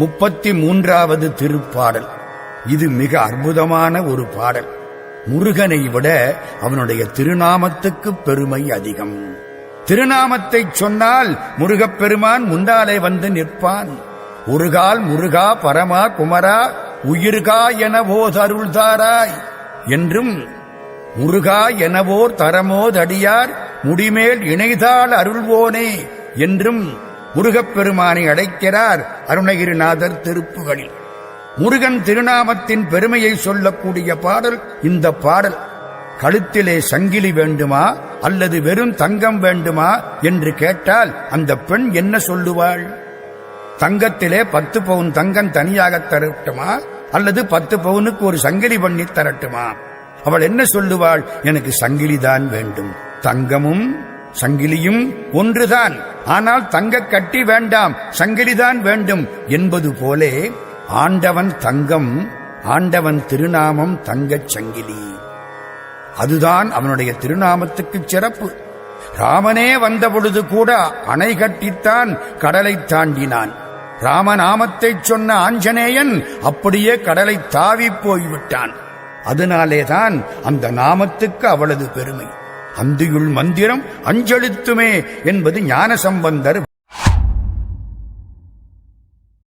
முப்பத்தி மூன்றாவது திருப்பாடல். இது மிக அற்புதமான ஒரு பாடல். முருகனை விட அவனுடைய திருநாமத்துக்கு பெருமை அதிகம். திருநாமத்தை சொன்னால் முருகப்பெருமான் முன்னாலே வந்து நிற்பான். ஒருகால் முருகா பரமா குமரா உயிர்கா எனவோ தருள்தாராய் என்றும் முருகா எனவோர் தரமோதடியார் முடிமேல் இணைதால் அருள்வோனே என்றும் முருகப்பெருமானை அழைக்கிறார் அருணகிரிநாதர் திருப்புகளில் முருகன் திருநாமத்தின் பெருமையை சொல்லக்கூடிய பாடல் இந்த பாடல். கழுத்திலே சங்கிலி வேண்டுமா? அல்லது வெறும் தங்கம் வேண்டுமா? என்று கேட்டால் அந்த பெண் என்ன சொல்லுவாள்? தங்கத்திலே பத்து பவுன் தங்கம் தனியாக தரட்டுமா? அல்லது பத்து பவுனுக்கு ஒரு சங்கிலி பண்ணி தரட்டுமா? அவள் என்ன சொல்லுவாள்? எனக்கு சங்கிலிதான் வேண்டும். தங்கமும் சங்கிலியும் ஒன்றுதான். ஆனால் தங்க கட்டி வேண்டாம் சங்கிலிதான் வேண்டும் என்பது போலே ஆண்டவன் தங்கம் ஆண்டவன் திருநாமம் தங்கச் சங்கிலி. அதுதான் அவனுடைய திருநாமத்துக்கு சிறப்பு. ராமனே வந்தபொழுது கூட அணை கட்டித்தான் கடலை தாண்டினான். ராமநாமத்தை சொன்ன ஆஞ்சநேயன் அப்படியே கடலை தாவி போய்விட்டான். அதனாலேதான் அந்த நாமத்துக்கு அவளது பெருமை. அந்தியுள் மந்திரம் அஞ்செழுத்துமே என்பது ஞான சம்பந்தர்